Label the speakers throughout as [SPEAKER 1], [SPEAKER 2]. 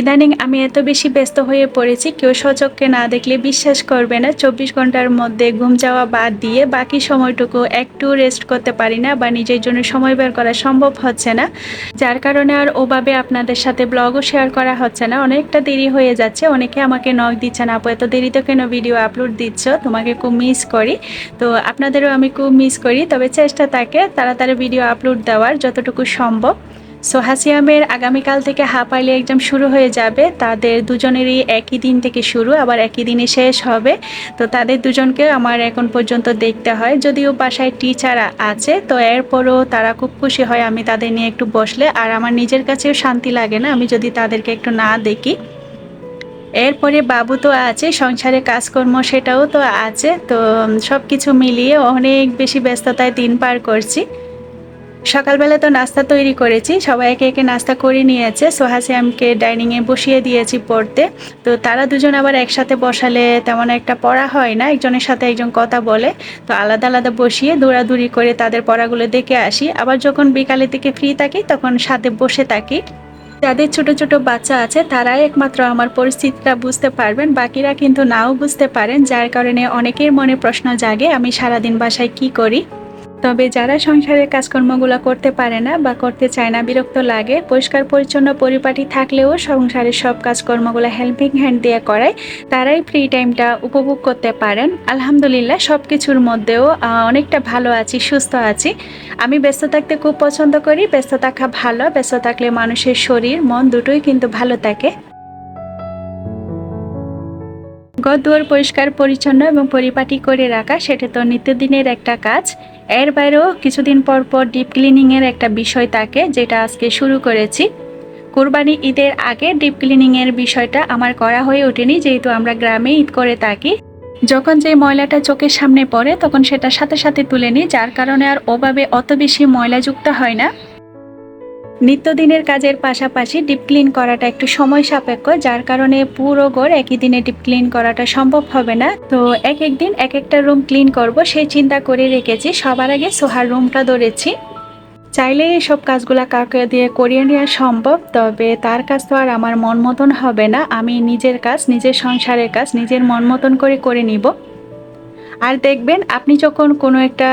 [SPEAKER 1] ইদানিং আমি এত বেশি ব্যস্ত হয়ে পড়েছি, কেউ সচককে না দেখলে বিশ্বাস করবে না। চব্বিশ ঘণ্টার মধ্যে ঘুম যাওয়া বাদ দিয়ে বাকি সময়টুকু একটু রেস্ট করতে পারি না বা নিজের জন্য সময় বের করা সম্ভব হচ্ছে না। যার কারণে আর ওভাবে আপনাদের সাথে ব্লগও শেয়ার করা হচ্ছে না। অনেকটা দেরি হয়ে যাচ্ছে, অনেকে আমাকে নখ দিচ্ছে না, আপু, এত দেরিতে কেন ভিডিও আপলোড দিচ্ছ? তোমাকে খুব মিস করি। তো আপনাদেরও আমি খুব মিস করি, তবে চেষ্টা থাকে তাড়াতাড়ি ভিডিও আপলোড দেওয়ার যতটুকু সম্ভব। সো হাসিয়ামের আগামীকাল থেকে হাফ আর্লি এক্সাম শুরু হয়ে যাবে। তাদের দুজনেরই একই দিন থেকে শুরু, আবার একই দিনে শেষ হবে। তো তাদের দুজনকে আমার এখন পর্যন্ত দেখতে হয়। যদিও বাসায় টিচার আছে, তো এরপরও তারা খুব খুশি হয় আমি তাদের নিয়ে একটু বসলে। আর আমার নিজের কাছেও শান্তি লাগে না, আমি যদি তাদেরকে একটু না দেখি। এরপরে বাবু তো আছে, সংসারে কাজকর্ম সেটাও তো আছে। তো সব কিছু মিলিয়ে অনেক বেশি ব্যস্ততায় দিন পার করছি। সকালবেলা তো নাস্তা তৈরি করেছি, সবাই একে একে নাস্তা করে নিয়েছে। সোহাসিয়ামকে ডাইনিংয়ে বসিয়ে দিয়েছি পড়তে। তো তারা দুজন আবার একসাথে বসালে তেমন একটা পড়া হয় না, একজনের সাথে একজন কথা বলে। তো আলাদা আলাদা বসিয়ে দৌড়াদৌড়ি করে তাদের পড়াগুলো দেখে আসি। আবার যখন বিকালের দিকে ফ্রি থাকি, তখন সাথে বসে থাকি। যাদের ছোট ছোট বাচ্চা আছে, তারাই একমাত্র আমার পরিস্থিতিটা বুঝতে পারবেন। বাকিরা কিন্তু নাও বুঝতে পারেন, যার কারণে অনেকের মনে প্রশ্ন জাগে, আমি সারাদিন বাসায় কি করি? তবে যারা সংসারের কাজকর্মগুলো করতে পারে না বা করতে চায় না, বিরক্ত লাগে, পরিষ্কার পরিচ্ছন্ন পরিপাটি থাকলেও সংসারের সব কাজকর্মগুলো হেল্পিং হ্যান্ড দিয়ে করায়, তারাই ফ্রি টাইমটা উপভোগ করতে পারেন। আলহামদুলিল্লাহ সব কিছুর মধ্যেও অনেকটা ভালো আছি, সুস্থ আছি। আমি ব্যস্ত থাকতে খুব পছন্দ করি, ব্যস্ত থাকা ভালো, ব্যস্ত থাকলে মানুষের শরীর, মন দুটোই কিন্তু ভালো থাকে। ঘর দুয়ার পরিষ্কার, পরিচ্ছন্ন এবং পরিপাটি করে রাখা, সেটা তো নিত্যদিনের একটা কাজ। এর বাইরেও কিছুদিন পর পর ডিপ ক্লিনিংয়ের একটা বিষয় থাকে, যেটা আজকে শুরু করেছি। কোরবানি ঈদের আগে ডিপ ক্লিনিংয়ের বিষয়টা আমার করা হয়ে ওঠেনি, যেহেতু আমরা গ্রামে ঈদ করে থাকি। যখন যে ময়লাটা চোখের সামনে পড়ে, তখন সেটা সাথে সাথে তুলে নিই, যার কারণে আর ওভাবে অত বেশি ময়লাযুক্ত হয় না। নিত্যদিনের কাজের পাশাপাশি ডিপ ক্লিন করাটা একটু সময় সাপেক্ষ, যার কারণে পুরো গড় একই দিনে ডিপ ক্লিন করাটা সম্ভব হবে না। তো এক এক দিন এক একটা রুম ক্লিন করব, সেই চিন্তা করে রেখেছি। সবার আগে সোহার রুমটা ধরেছি। চাইলে এসব কাজগুলা কাউকে দিয়ে করিয়ে নেওয়া সম্ভব, তবে তার কাজ তো আর আমার মন মতন হবে না। আমি নিজের কাজ, নিজের সংসারের কাজ নিজের মন মতন করে করে নিব। আর দেখবেন আপনি যখন কোনো একটা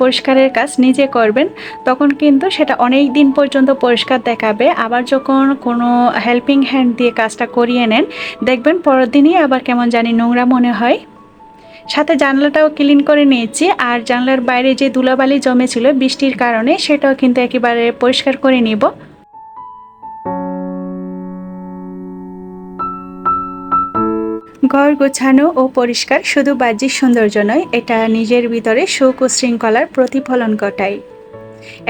[SPEAKER 1] পরিষ্কারের কাজ নিজে করবেন, তখন কিন্তু সেটা অনেক দিন পর্যন্ত পরিষ্কার দেখাবে। আবার যখন কোনো হেল্পিং হ্যান্ড দিয়ে কাজটা করিয়ে নেন, দেখবেন পরের দিনই আবার কেমন জানি নোংরা মনে হয়। সাথে জানলাটাও ক্লিন করে নিয়েছি। আর জানলার বাইরে যে ধুলাবালি জমেছিল বৃষ্টির কারণে, সেটাও কিন্তু একেবারে পরিষ্কার করে নিব। ঘর গোছানো ও পরিষ্কার শুধু বাহ্যিক সৌন্দর্য নয়, এটা নিজের ভিতরে সুখ ও শৃঙ্খলার প্রতিফলন ঘটায়।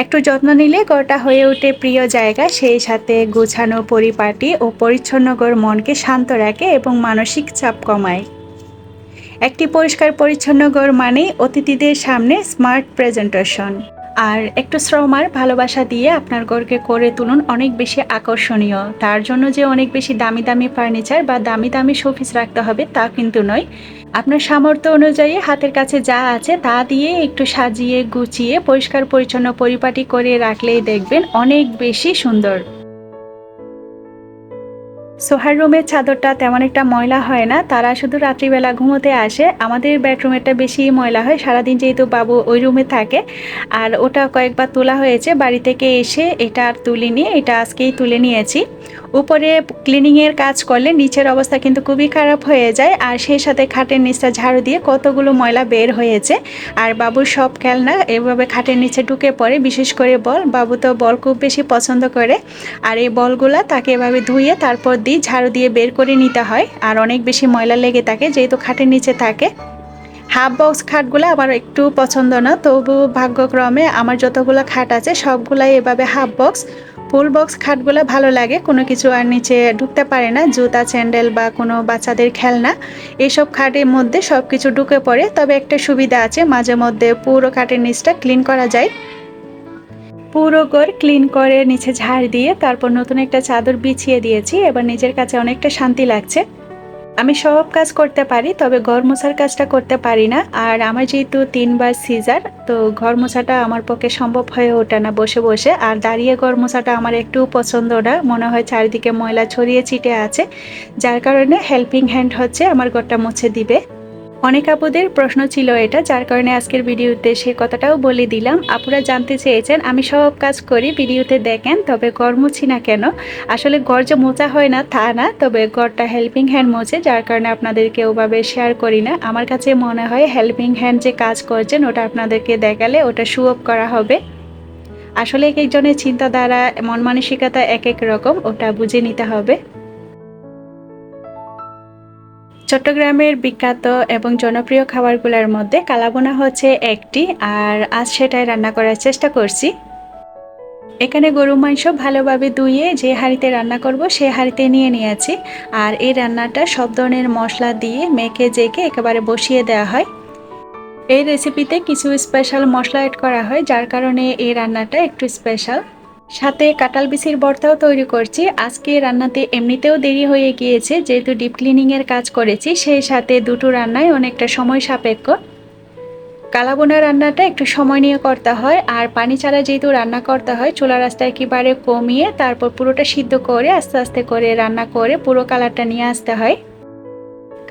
[SPEAKER 1] একটু যত্ন নিলে ঘরটা হয়ে ওঠে প্রিয় জায়গা, সেই সাথে গোছানো পরিপাটি ও পরিচ্ছন্ন ঘর মনকে শান্ত রাখে এবং মানসিক চাপ কমায়। একটি পরিষ্কার পরিচ্ছন্ন ঘর মানেই অতিথিদের সামনে স্মার্ট প্রেজেন্টেশন। আর একটু শ্রম আর ভালোবাসা দিয়ে আপনার ঘরকে করে তুলুন অনেক বেশি আকর্ষণীয়। তার জন্য যে অনেক বেশি দামি দামি ফার্নিচার বা দামি দামি শোফিস রাখতে হবে তা কিন্তু নয়। আপনার সামর্থ্য অনুযায়ী হাতের কাছে যা আছে তা দিয়ে একটু সাজিয়ে গুছিয়ে পরিষ্কার পরিচ্ছন্ন পরিপাটি করে রাখলেই দেখবেন অনেক বেশি সুন্দর। সোহার রুমের চাদরটা তেমন একটা ময়লা হয় না, তারা শুধু রাত্রিবেলা ঘুমোতে আসে। আমাদের বেডরুমেরটা বেশি ময়লা হয়, সারাদিন যেহেতু বাবু ওই রুমে থাকে। আর ওটা কয়েকবার তোলা হয়েছে, বাড়ি থেকে এসে এটা আর তুলিনি, এটা আজকেই তুলে নিয়েছি। উপরে ক্লিনিংয়ের কাজ করলে নিচের অবস্থা কিন্তু খুবই খারাপ হয়ে যায়। আর সেই সাথে খাটের নিচটা ঝাড়ু দিয়ে কতগুলো ময়লা বের হয়েছে। আর বাবুর সব খেলনা এভাবে খাটের নিচে ঢুকে পড়ে। বিশেষ করে বল, বাবু তো বল খুব বেশি পছন্দ করে। আর এই বলগুলা তাকে এভাবে ধুয়ে তারপর দিই ঝাড়ু দিয়ে বের করে নিতে হয়। আর অনেক বেশি ময়লা লেগে থাকে, যেহেতু খাটের নিচে থাকে। হাফ বক্স খাটগুলো আমার একটু পছন্দ না, তবু ভাগ্যক্রমে আমার যতগুলো খাট আছে, সবগুলাই এভাবে হাফ বক্স। ফুল বক্স খাটগুলো ভালো লাগে, কোনো কিছু আর নিচে ঢুকতে পারে না, জুতা, স্যান্ডেল বা কোনো বাচ্চাদের খেলনা এইসব খাটের মধ্যে সব কিছু ঢুকে পড়ে। তবে একটা সুবিধা আছে, মাঝে মধ্যে পুরো খাটের নিচটা ক্লিন করা যায়। পুরো ঘর ক্লিন করে নিচে ঝাড় দিয়ে তারপর নতুন একটা চাদর বিছিয়ে দিয়েছি, এবার নিজের কাছে অনেকটা শান্তি লাগছে। আমি সব কাজ করতে পারি, তবে ঘর মোছার কাজটা করতে পারি না। আর আমার যেহেতু তিনবার সিজার, তো ঘর মোছাটা আমার পক্ষে সম্ভব হয়ে ওঠে না বসে বসে। আর দাঁড়িয়ে ঘর মোছাটা আমার একটু পছন্দ না। মনে হয় চারিদিকে ময়লা ছড়িয়ে ছিটে আছে, যার কারণে হেল্পিং হ্যান্ড হচ্ছে আমার ঘরটা মুছে দিবে। অনেক আপুদের প্রশ্ন ছিল এটা, যার কারণে আজকের ভিডিওতে সে কথাটাও বলে দিলাম। আপুরা জানতে চেয়েছেন, আমি সব কাজ করি, ভিডিওতে দেখেন, তবে ঘর মুছি না কেন? আসলে ঘর যে মোচা হয় না, তা না, তবে ঘরটা হেল্পিং হ্যান্ড মোছে, যার কারণে আপনাদেরকে ওভাবে শেয়ার করি না। আমার কাছে মনে হয় হেল্পিং হ্যান্ড যে কাজ করছেন, ওটা আপনাদেরকে দেখালে ওটা শু অফ করা হবে। আসলে এক একজনের চিন্তাধারা, মন মানসিকতা এক এক রকম, ওটা বুঝে নিতে হবে। চট্টগ্রামের বিখ্যাত এবং জনপ্রিয় খাবারগুলোর মধ্যে কালাবোনা হচ্ছে একটি, আর আজ সেটাই রান্না করার চেষ্টা করছি। এখানে গরু মাংস ভালোভাবে ধুয়ে যে হাঁড়িতে রান্না করব সে হাঁড়িতে নিয়ে নিয়েছি, আর এই রান্নাটা সব ধরনের মশলা দিয়ে মেখে জেকে একেবারে বসিয়ে দেওয়া হয়। এই রেসিপিতে কিছু স্পেশাল মশলা অ্যাড করা হয়, যার কারণে এই রান্নাটা একটু স্পেশাল সাথে কাটাল বিচির ভর্তাও তৈরি করছি। আজকে রান্নাতে এমনিতেও দেরি হয়ে গিয়েছে, যেহেতু ডিপ ক্লিনিংয়ের কাজ করেছি, সেই সাথে দুটো রান্নায় অনেকটা সময় সাপেক্ষ। কালাবোনা রান্নাটা একটু সময় নিয়ে করতে হয়, আর পানি ছাড়া যেহেতু রান্না করতে হয় চুলা রাস্তা একেবারে কমিয়ে তারপর পুরোটা সিদ্ধ করে আস্তে আস্তে করে রান্না করে পুরো কালারটা নিয়ে আসতে হয়।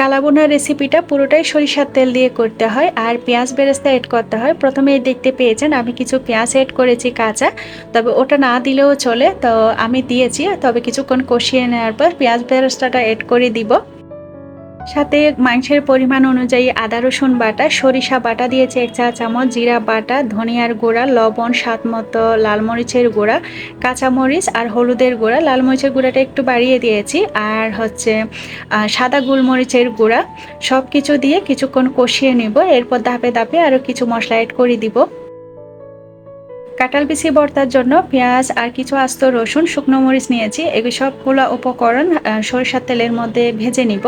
[SPEAKER 1] কালাবোনার রেসিপিটা পুরোটাই সরিষার তেল দিয়ে করতে হয় আর পেঁয়াজ বেরেস্তা এড করতে হয়। প্রথমেই দেখতে পেয়েছেন আমি কিছু পেঁয়াজ এড করেছি কাঁচা, তবে ওটা না দিলেও চলে। তো আমি দিয়েছি, তবে কিছুক্ষণ কষিয়ে নেওয়ার পর পেঁয়াজ বেরেস্তাটা এড করে দিব। সাথে মাংসের পরিমাণ অনুযায়ী আদা, রসুন বাটা, সরিষা বাটা দিয়েছি এক চা চামচ, জিরা বাটা, ধনিয়ার গুঁড়া, লবণ, স্বাদ মতো লাল মরিচের গুঁড়া কাঁচামরিচ আর হলুদের গুঁড়া। লাল মরিচের গুঁড়াটা একটু বাড়িয়ে দিয়েছি। আর হচ্ছে সাদা গোলমরিচের গুঁড়া সব কিছু দিয়ে কিছুক্ষণ কষিয়ে নিব। এরপর ধাপে ধাপে আরও কিছু মশলা অ্যাড করে দিব। কাঁঠাল বিচি ভর্তার জন্য পেঁয়াজ আর কিছু আস্ত রসুন, শুকনো মরিচ নিয়েছি। এগুলো সবগুলো উপকরণ সরিষার তেলের মধ্যে ভেজে নিব।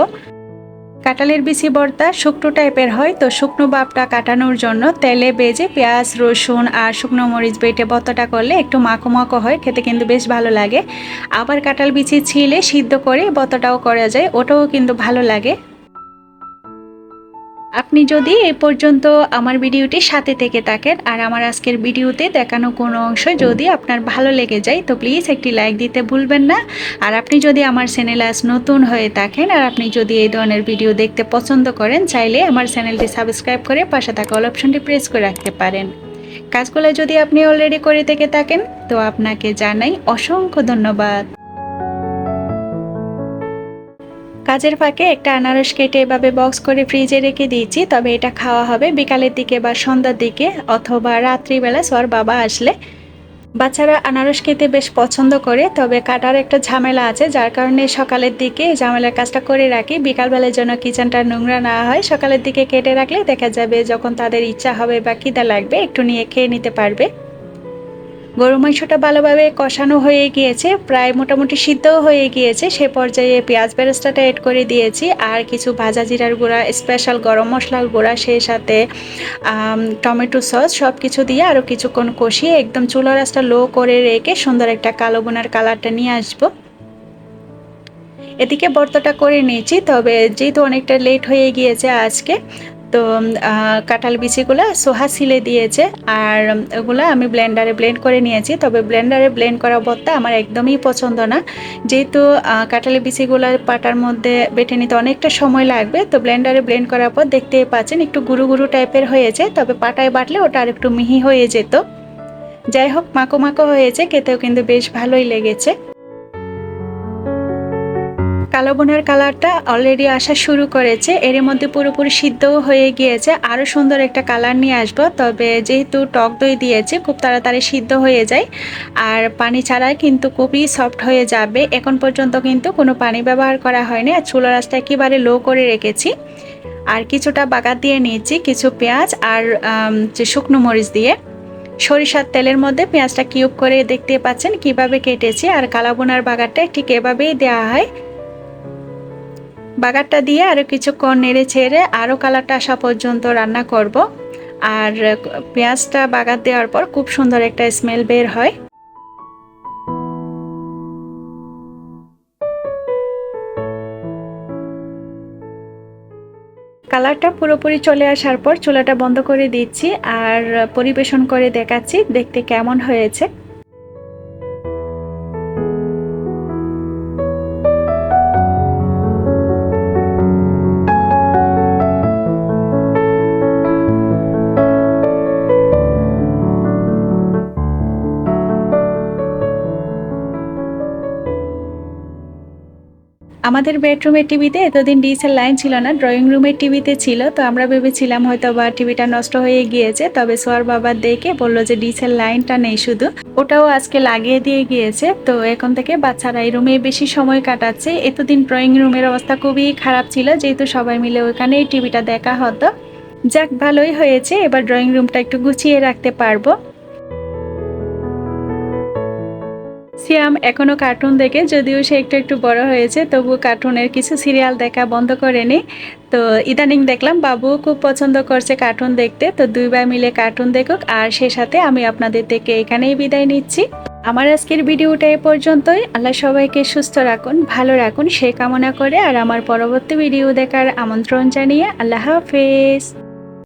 [SPEAKER 1] কাঁঠালের বিচি বর্তা শুকনো টাইপের হয়, তো শুকনো বাপটা কাটানোর জন্য তেলে বেজে পেঁয়াজ, রসুন আর শুকনো মরিচ বেটে ভর্তাটা করলে একটু মাখো মাখো হয়, খেতে কিন্তু বেশ ভালো লাগে। আবার কাঁঠাল বিচি ছিলে সিদ্ধ করে ভর্তাটাও করা যায়, ওটাও কিন্তু ভালো লাগে। আপনি যদি এ পর্যন্ত আমার ভিডিওটি সাথে থেকে থাকেন আর আমার আজকের ভিডিওতে দেখানো কোনো অংশ যদি আপনার ভালো লেগে যায়, তো প্লিজ একটি লাইক দিতে ভুলবেন না। আর আপনি যদি আমার চ্যানেল আজ নতুন হয়ে থাকেন আর আপনি যদি এই ধরনের ভিডিও দেখতে পছন্দ করেন, চাইলে আমার চ্যানেলটি সাবস্ক্রাইব করে পাশে থাকা অল অপশনটি প্রেস করে রাখতে পারেন। কাজগুলো যদি আপনি অলরেডি করে থেকে থাকেন, তো আপনাকে জানাই অসংখ্য ধন্যবাদ। কাজের ফাঁকে একটা আনারস কেটে এভাবে বক্স করে ফ্রিজে রেখে দিয়েছি, তবে এটা খাওয়া হবে বিকালের দিকে বা সন্ধ্যার দিকে অথবা রাত্রিবেলা সর বাবা আসলে। বাচ্চারা আনারস খেতে বেশ পছন্দ করে, তবে কাটার একটা ঝামেলা আছে, যার কারণে সকালের দিকে ঝামেলার কাজটা করে রাখি। বিকালবেলার জন্য কিচেনটা নোংরা না হয়, সকালের দিকে কেটে রাখলে দেখা যাবে যখন তাদের ইচ্ছা হবে বা খিদা লাগবে, একটু নিয়ে খেয়ে নিতে পারবে। গরু মাংসটা ভালোভাবে কষানো হয়ে গিয়েছে, প্রায় মোটামুটি সিদ্ধও হয়ে গিয়েছে। সে পর্যায়ে পেঁয়াজ বেরেস্তাটা এড করে দিয়েছি, আর কিছু ভাজা জিরার গুঁড়া স্পেশাল গরম মশলার গুঁড়া সেই সাথে টমেটো সস সব কিছু দিয়ে আরও কিছুক্ষণ কষিয়ে একদম চুলা রাসটা লো করে রেখে সুন্দর একটা কালো বোনার কালারটা নিয়ে আসব। এদিকে বর্তটা করে নিয়েছি, তবে যেহেতু অনেকটা লেট হয়ে গিয়েছে আজকে তো কাঁঠাল বিচিগুলো সোহা সিলে দিয়েছে আর ওগুলো আমি ব্লেন্ডারে ব্লেন্ড করে নিয়েছি। তবে ব্লেন্ডারে ব্লেন্ড করা ভর্তা আমার একদমই পছন্দ না। যেহেতু কাঁঠালি বিচিগুলো পাটার মধ্যে বেটে নিতে অনেকটা সময় লাগবে, তো ব্লেন্ডারে ব্লেন্ড করার পর দেখতেই পাচ্ছেন একটু গুরু গুরু টাইপের হয়েছে, তবে পাটায় বাটলে ওটা আর একটু মিহি হয়ে যেত। যাই হোক মাকো মাকো হয়েছে, খেতেও কিন্তু বেশ ভালোই লেগেছে। কালো বোনার কালারটা অলরেডি আসা শুরু করেছে। এর মধ্যে পুরোপুরি সিদ্ধও হয়ে গিয়েছে। আরও সুন্দর একটা কালার নিয়ে আসব। তবে যেহেতু টক দই দিয়েছে, খুব তাড়াতাড়ি সিদ্ধ হয়ে যায়। আর পানি ছাড়াই কিন্তু খুবই সফট হয়ে যাবে। এখন পর্যন্ত কিন্তু কোনো পানি ব্যবহার করা হয়নি। আর চুলো রাস্তা একেবারে লো করে রেখেছি। আর কিছুটা বাগাত দিয়ে নিয়েছি, কিছু পেঁয়াজ আর যে শুকনো মরিচ দিয়ে। সরিষার তেলের মধ্যে পেঁয়াজটা কিউব করে দেখতে পাচ্ছেন কীভাবে কেটেছি। আর কালাবোনার বাগারটা ঠিক এভাবেই দেওয়া হয়। বাগারটা দিয়ে আরও কিছুক্ষণ নেড়ে ছেড়ে আরও কালারটা আসা পর্যন্ত রান্না করব। আর পেঁয়াজটা বাগার দেওয়ার পর খুব সুন্দর একটা স্মেল বের হয়। কালারটা পুরোপুরি চলে আসার পর চুলাটা বন্ধ করে দিচ্ছি আর পরিবেশন করে দেখাচ্ছি দেখতে কেমন হয়েছে। আমাদের বেডরুমের টিভিতে এতদিন ডিএসএল লাইন ছিল না ড্রয়িং রুমের টিভিতে ছিল, তো আমরা ভেবেছিলাম হয়তো বা টিভিটা নষ্ট হয়ে গিয়েছে, তবে সোয়ার বাবা দেখে বলল যে ডিএসএল লাইনটা নেই শুধু। ওটাও আজকে লাগিয়ে দিয়ে গিয়েছে, তো এখন থেকে বাচ্চারা এই রুমে বেশি সময় কাটাচ্ছে। এতদিন ড্রয়িং রুমের অবস্থা খুবই খারাপ ছিল, যেহেতু সবাই মিলে ওইখানেই টিভিটা দেখা হতো। যাক, ভালোই হয়েছে, এবার ড্রয়িং রুমটা একটু গুছিয়ে রাখতে পারব। সিয়াম এখনও কার্টুন দেখে, যদিও সে একটু একটু বড় হয়েছে, তবু কার্টুনের কিছু সিরিয়াল দেখা বন্ধ করেনি। তো ইদানিং দেখলাম বাবু খুব পছন্দ করছে কার্টুন দেখতে, তো দুই ভাই মিলে কার্টুন দেখুক, আর সে সাথে আমি আপনাদের থেকে এখানেই বিদায় নিচ্ছি। আমার আজকের ভিডিওটা এ পর্যন্তই। আল্লাহ সবাইকে সুস্থ রাখুন, ভালো রাখুন, সে কামনা করে, আর আমার পরবর্তী ভিডিও দেখার আমন্ত্রণ জানিয়ে আল্লাহ হাফেজ।